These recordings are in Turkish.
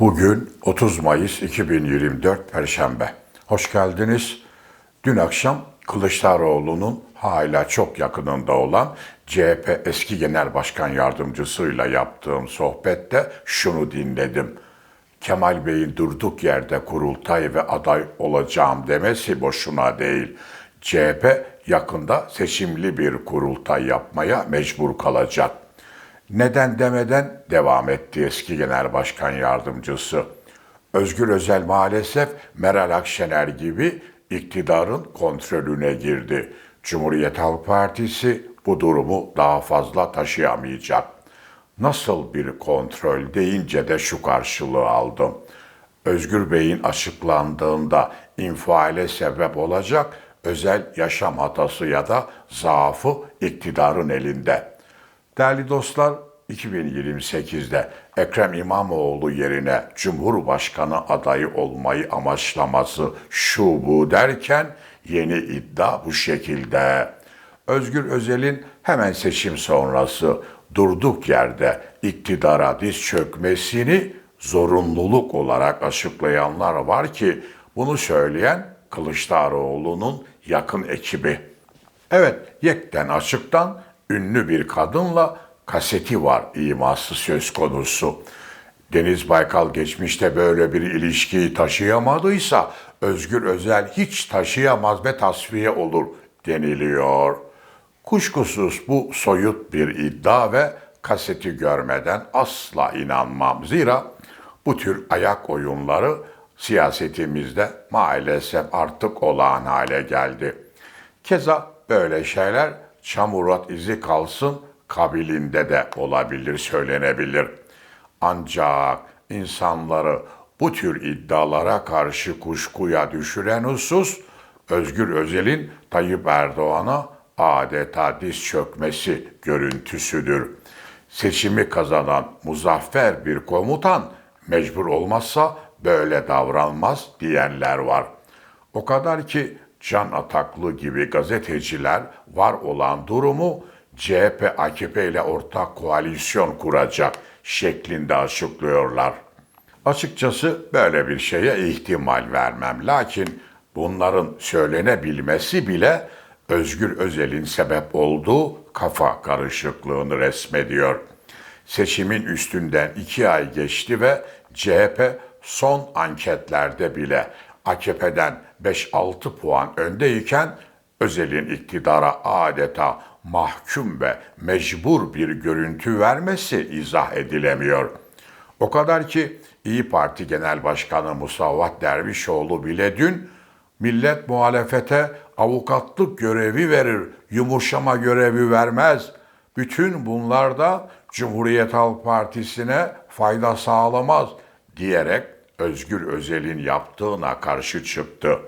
Bugün 30 Mayıs 2024 Perşembe. Hoş geldiniz. Dün akşam Kılıçdaroğlu'nun hala çok yakınında olan CHP eski genel başkan yardımcısıyla yaptığım sohbette şunu dinledim. Kemal Bey'in durduk yerde kurultay ve aday olacağım demesi boşuna değil. CHP yakında seçimli bir kurultay yapmaya mecbur kalacak. Neden demeden devam etti eski genel başkan yardımcısı. Özgür Özel maalesef Meral Akşener gibi iktidarın kontrolüne girdi. Cumhuriyet Halk Partisi bu durumu daha fazla taşıyamayacak. Nasıl bir kontrol deyince de şu karşılığı aldım. Özgür Bey'in açıklandığında infiale sebep olacak özel yaşam hatası ya da zaafı iktidarın elinde. Değerli dostlar, 2028'de Ekrem İmamoğlu yerine Cumhurbaşkanı adayı olmayı amaçlaması şu bu derken yeni iddia bu şekilde. Özgür Özel'in hemen seçim sonrası durduk yerde iktidara diz çökmesini zorunluluk olarak açıklayanlar var ki bunu söyleyen Kılıçdaroğlu'nun yakın ekibi. Evet, yekten açıktan ünlü bir kadınla kaseti var iması söz konusu. Deniz Baykal geçmişte böyle bir ilişkiyi taşıyamadıysa Özgür Özel hiç taşıyamaz ve tasfiye olur deniliyor. Kuşkusuz bu soyut bir iddia ve kaseti görmeden asla inanmam. Zira bu tür ayak oyunları siyasetimizde maalesef artık olağan hale geldi. Keza böyle şeyler çamurat izi kalsın kabilinde de olabilir, söylenebilir. Ancak insanları bu tür iddialara karşı kuşkuya düşüren husus, Özgür Özel'in Tayyip Erdoğan'a adeta diz çökmesi görüntüsüdür. Seçimi kazanan muzaffer bir komutan mecbur olmazsa böyle davranmaz diyenler var. O kadar ki Can Ataklı gibi gazeteciler var olan durumu CHP AKP ile ortak koalisyon kuracak şeklinde açıklıyorlar. Açıkçası böyle bir şeye ihtimal vermem. Lakin bunların söylenebilmesi bile Özgür Özel'in sebep olduğu kafa karışıklığını resmediyor. Seçimin üstünden iki ay geçti ve CHP son anketlerde bile AKP'den 5-6 puan öndeyken Özel'in iktidara adeta mahkum ve mecbur bir görüntü vermesi izah edilemiyor. O kadar ki İyi Parti Genel Başkanı Musavat Dervişoğlu bile dün millet muhalefete avukatlık görevi verir, yumuşama görevi vermez. Bütün bunlar da Cumhuriyet Halk Partisi'ne fayda sağlamaz diyerek Özgür Özel'in yaptığına karşı çıktı.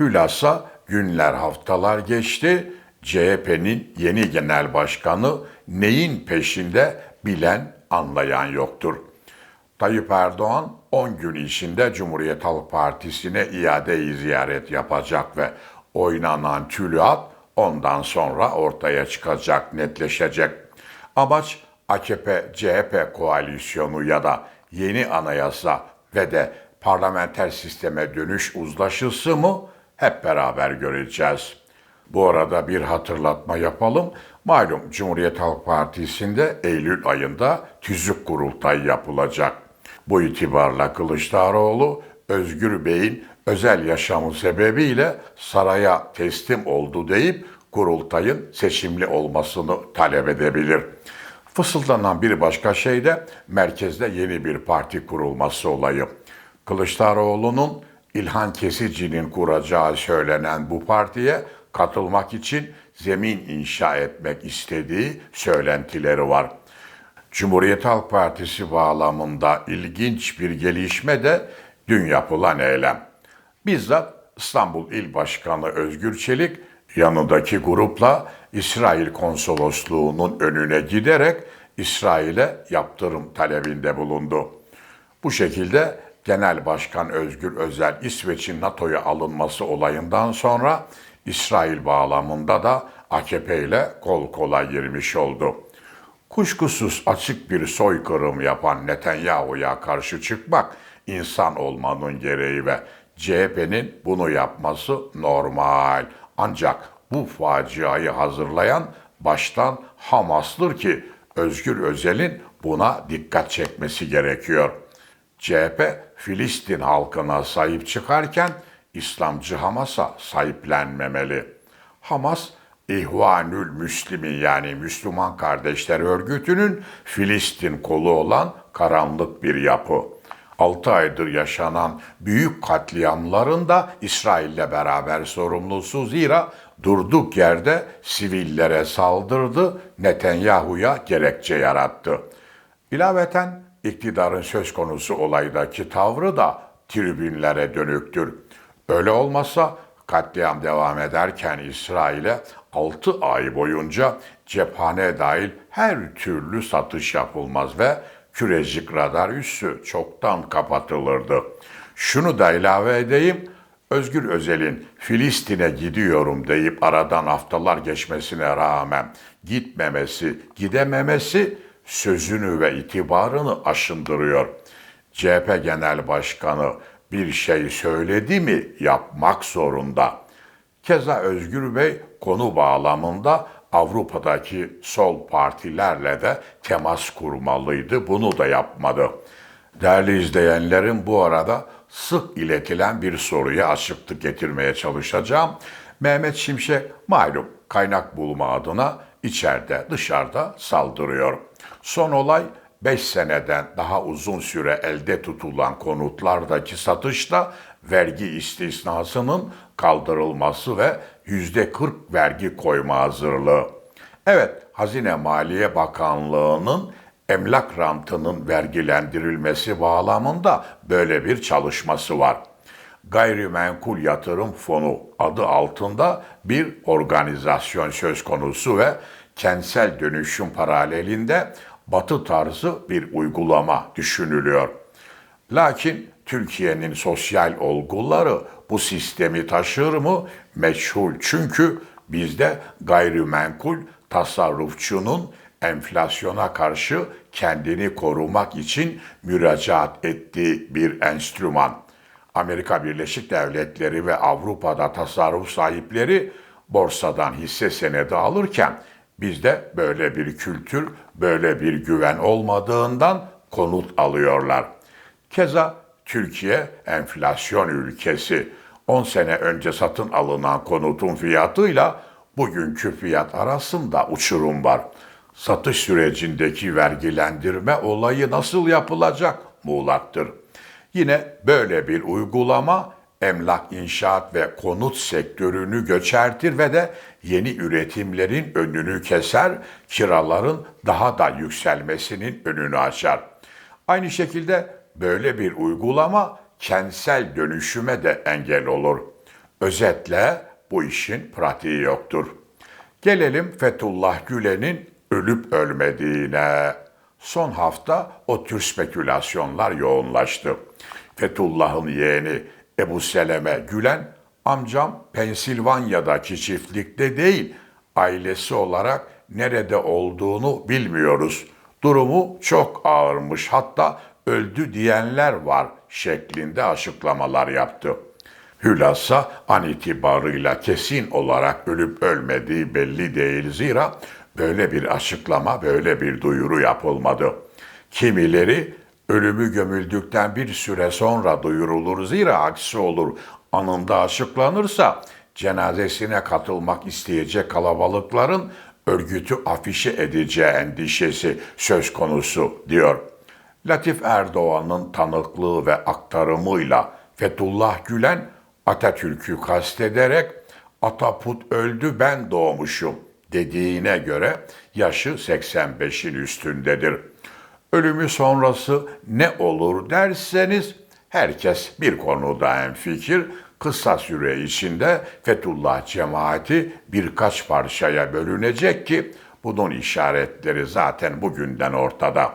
Hülasa günler haftalar geçti. CHP'nin yeni genel başkanı neyin peşinde bilen anlayan yoktur. Tayyip Erdoğan 10 gün içinde Cumhuriyet Halk Partisi'ne iade ziyaret yapacak ve oynanan tülyat ondan sonra ortaya çıkacak, netleşecek. Amaç AKP-CHP koalisyonu ya da yeni anayasa ve de parlamenter sisteme dönüş uzlaşısı mı hep beraber göreceğiz. Bu arada bir hatırlatma yapalım. Malum Cumhuriyet Halk Partisi'nde Eylül ayında tüzük kurultay yapılacak. Bu itibarla Kılıçdaroğlu, Özgür Bey'in özel yaşamı sebebiyle saraya teslim oldu deyip kurultayın seçimli olmasını talep edebilir. Fısıldanan bir başka şey de merkezde yeni bir parti kurulması olayı. Kılıçdaroğlu'nun İlhan Kesici'nin kuracağı söylenen bu partiye katılmak için zemin inşa etmek istediği söylentileri var. Cumhuriyet Halk Partisi bağlamında ilginç bir gelişme de dün yapılan eylem. Bizzat İstanbul İl Başkanı Özgür Çelik yanındaki grupla İsrail konsolosluğunun önüne giderek İsrail'e yaptırım talebinde bulundu. Bu şekilde Genel Başkan Özgür Özel İsveç'in NATO'ya alınması olayından sonra İsrail bağlamında da AKP ile kol kola girmiş oldu. Kuşkusuz açık bir soykırım yapan Netanyahu'ya karşı çıkmak insan olmanın gereği ve CHP'nin bunu yapması normal. Ancak bu faciayı hazırlayan baştan Hamas'tır ki Özgür Özel'in buna dikkat çekmesi gerekiyor. CHP Filistin halkına sahip çıkarken İslamcı Hamas'a sahiplenmemeli. Hamas İhvanül Müslimin yani Müslüman Kardeşler Örgütü'nün Filistin kolu olan karanlık bir yapı. 6 aydır yaşanan büyük katliamların da İsrail'le beraber sorumlusu zira durduk yerde sivillere saldırdı, Netanyahu'ya gerekçe yarattı. İlaveten iktidarın söz konusu olaydaki tavrı da tribünlere dönüktür. Öyle olmasa katliam devam ederken İsrail'e 6 ay boyunca cephane dahil her türlü satış yapılmaz ve kürecik radar üssü çoktan kapatılırdı. Şunu da ilave edeyim, Özgür Özel'in Filistin'e gidiyorum deyip aradan haftalar geçmesine rağmen gitmemesi, gidememesi sözünü ve itibarını aşındırıyor. CHP Genel Başkanı bir şey söyledi mi yapmak zorunda. Keza Özgür Bey konu bağlamında Avrupa'daki sol partilerle de temas kurmalıydı. Bunu da yapmadı. Değerli izleyenlerim bu arada sık iletilen bir soruya açıklık getirmeye çalışacağım. Mehmet Şimşek malum kaynak bulma adına içeride dışarıda saldırıyor. Son olay 5 seneden daha uzun süre elde tutulan konutlardaki satışta vergi istisnasının kaldırılması ve %40 vergi koyma hazırlığı. Evet, Hazine Maliye Bakanlığı'nın emlak rantının vergilendirilmesi bağlamında böyle bir çalışması var. Gayrimenkul Yatırım Fonu adı altında bir organizasyon söz konusu ve kentsel dönüşüm paralelinde batı tarzı bir uygulama düşünülüyor. Lakin Türkiye'nin sosyal olguları bu sistemi taşır mı? Meçhul. Çünkü bizde gayrimenkul tasarrufçunun enflasyona karşı kendini korumak için müracaat ettiği bir enstrüman. Amerika Birleşik Devletleri ve Avrupa'da tasarruf sahipleri borsadan hisse senedi alırken bizde böyle bir kültür, böyle bir güven olmadığından konut alıyorlar. Keza Türkiye enflasyon ülkesi. 10 sene önce satın alınan konutun fiyatıyla bugünkü fiyat arasında uçurum var. Satış sürecindeki vergilendirme olayı nasıl yapılacak muğlaktır. Yine böyle bir uygulama emlak, inşaat ve konut sektörünü göçertir ve de yeni üretimlerin önünü keser, kiraların daha da yükselmesinin önünü açar. Aynı şekilde böyle bir uygulama kentsel dönüşüme de engel olur. Özetle bu işin pratiği yoktur. Gelelim Fethullah Gülen'in ölüp ölmediğine. Son hafta o tür spekülasyonlar yoğunlaştı. Fethullah'ın yeğeni Ebu Seleme Gülen, amcam Pensilvanya'daki çiftlikte değil, ailesi olarak nerede olduğunu bilmiyoruz. Durumu çok ağırmış hatta öldü diyenler var şeklinde açıklamalar yaptı. Hülasa an itibarıyla kesin olarak ölüp ölmediği belli değil zira böyle bir açıklama, böyle bir duyuru yapılmadı. Kimileri ölümü gömüldükten bir süre sonra duyurulur zira aksi olur anında açıklanırsa cenazesine katılmak isteyecek kalabalıkların örgütü afişe edeceği endişesi söz konusu diyor. Latif Erdoğan'ın tanıklığı ve aktarımıyla Fethullah Gülen Atatürk'ü kastederek Ataput öldü ben doğmuşum dediğine göre yaşı 85'in üstündedir. Ölümü sonrası ne olur derseniz herkes bir konuda en fikir. Kısa süre içinde Fethullah cemaati birkaç parçaya bölünecek ki bunun işaretleri zaten bugünden ortada.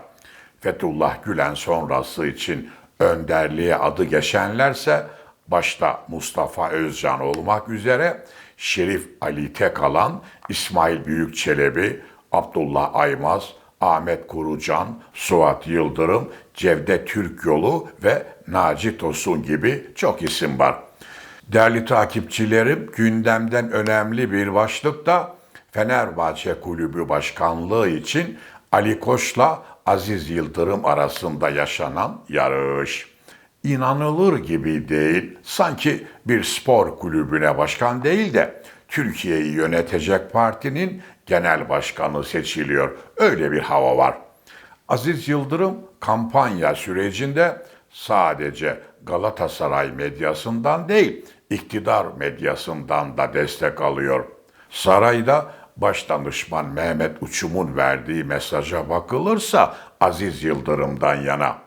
Fethullah Gülen sonrası için önderliğe adı geçenlerse başta Mustafa Özcan olmak üzere Şerif Ali Tekalan, İsmail Büyükçelebi, Abdullah Aymaz, Ahmet Kurucan, Suat Yıldırım, Cevdet Türkyolu ve Naci Tosun gibi çok isim var. Değerli takipçilerim, gündemden önemli bir başlıkta Fenerbahçe Kulübü Başkanlığı için Ali Koç'la Aziz Yıldırım arasında yaşanan yarış. İnanılır gibi değil, sanki bir spor kulübüne başkan değil de Türkiye'yi yönetecek partinin genel başkanı seçiliyor. Öyle bir hava var. Aziz Yıldırım kampanya sürecinde sadece Galatasaray medyasından değil, iktidar medyasından da destek alıyor. Sarayda Başdanışman Mehmet Uçum'un verdiği mesaja bakılırsa Aziz Yıldırım'dan yana.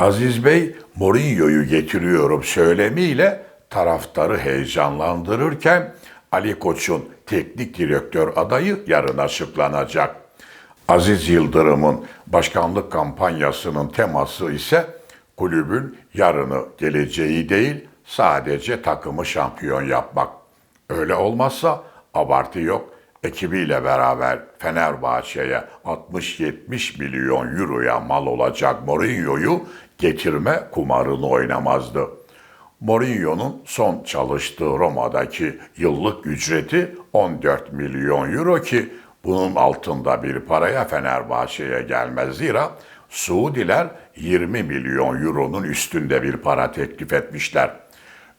Aziz Bey Mourinho'yu getiriyorum söylemiyle taraftarı heyecanlandırırken Ali Koç'un teknik direktör adayı yarın açıklanacak. Aziz Yıldırım'ın başkanlık kampanyasının teması ise kulübün yarını geleceği değil sadece takımı şampiyon yapmak. Öyle olmazsa abartı yok. Ekibiyle beraber Fenerbahçe'ye 60-70 milyon euroya mal olacak Mourinho'yu getirme kumarını oynamazdı. Mourinho'nun son çalıştığı Roma'daki yıllık ücreti 14 milyon euro ki bunun altında bir paraya Fenerbahçe'ye gelmez zira Suudiler 20 milyon euronun üstünde bir para teklif etmişler.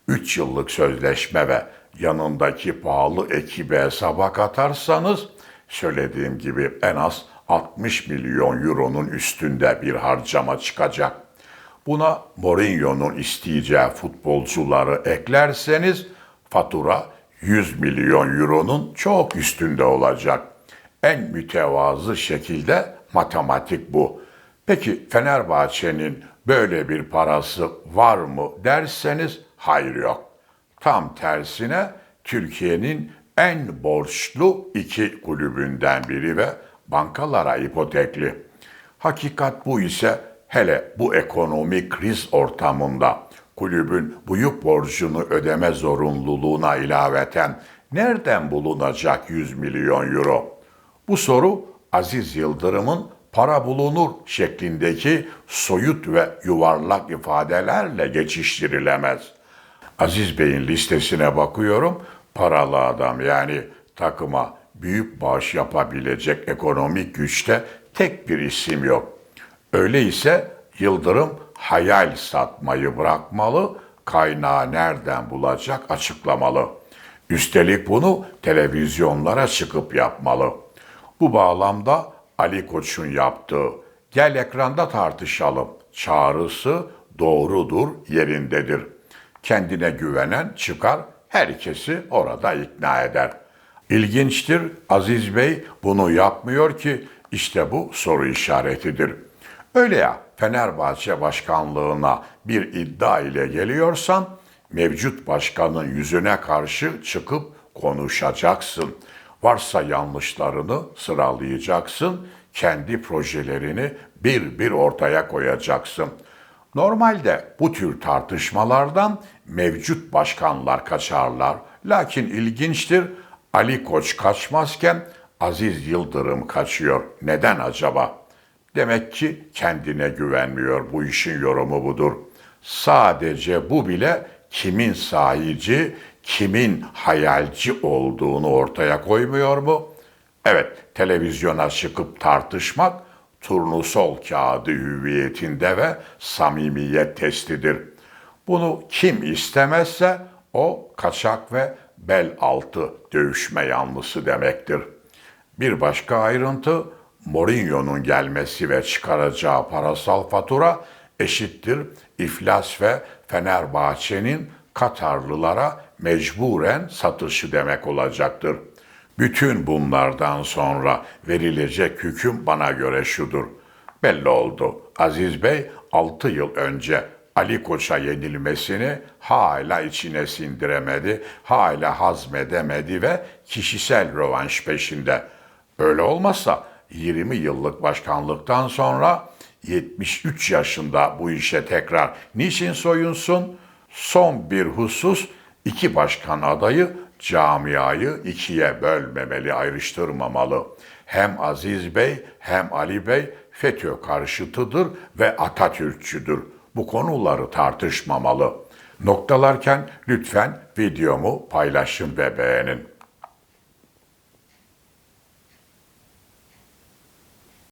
3 yıllık sözleşme ve yanındaki pahalı ekibe hesaba katarsanız söylediğim gibi en az 60 milyon euronun üstünde bir harcama çıkacak. Buna Mourinho'nun isteyeceği futbolcuları eklerseniz fatura 100 milyon euronun çok üstünde olacak. En mütevazı şekilde matematik bu. Peki Fenerbahçe'nin böyle bir parası var mı derseniz hayır yok. Tam tersine Türkiye'nin en borçlu iki kulübünden biri ve bankalara ipotekli. Hakikat bu ise hele bu ekonomik kriz ortamında kulübün büyük borcunu ödeme zorunluluğuna ilaveten nereden bulunacak 100 milyon euro? Bu soru Aziz Yıldırım'ın para bulunur şeklindeki soyut ve yuvarlak ifadelerle geçiştirilemez. Aziz Bey'in listesine bakıyorum. Paralı adam yani takıma büyük bağış yapabilecek ekonomik güçte tek bir isim yok. Öyleyse Yıldırım hayal satmayı bırakmalı, kaynağı nereden bulacak açıklamalı. Üstelik bunu televizyonlara çıkıp yapmalı. Bu bağlamda Ali Koç'un yaptığı gel ekranda tartışalım çağrısı doğrudur, yerindedir. Kendine güvenen çıkar, herkesi orada ikna eder. İlginçtir, Aziz Bey bunu yapmıyor ki işte bu soru işaretidir. Öyle ya Fenerbahçe başkanlığına bir iddia ile geliyorsan mevcut başkanın yüzüne karşı çıkıp konuşacaksın. Varsa yanlışlarını sıralayacaksın, kendi projelerini bir bir ortaya koyacaksın. Normalde bu tür tartışmalardan mevcut başkanlar kaçarlar. Lakin ilginçtir, Ali Koç kaçmazken Aziz Yıldırım kaçıyor. Neden acaba? Demek ki kendine güvenmiyor. Bu işin yorumu budur. Sadece bu bile kimin sahici, kimin hayalci olduğunu ortaya koymuyor mu? Evet, televizyona çıkıp tartışmak turnusol kağıdı hüviyetinde ve samimiyet testidir. Bunu kim istemezse o kaçak ve bel altı dövüşme yanlısı demektir. Bir başka ayrıntı Mourinho'nun gelmesi ve çıkaracağı parasal fatura eşittir iflas ve Fenerbahçe'nin Katarlılara mecburen satışı demek olacaktır. Bütün bunlardan sonra verilecek hüküm bana göre şudur. Belli oldu. Aziz Bey 6 yıl önce Ali Koç'a yenilmesini hala içine sindiremedi, hala hazmedemedi ve kişisel rövanş peşinde. Öyle olmazsa 20 yıllık başkanlıktan sonra 73 yaşında bu işe tekrar niçin soyunsun? Son bir husus iki başkan adayı camiayı ikiye bölmemeli, ayrıştırmamalı. hem Aziz Bey hem Ali Bey FETÖ karşıtıdır ve Atatürkçüdür. Bu konuları tartışmamalı. Noktalarken lütfen videomu paylaşın ve beğenin.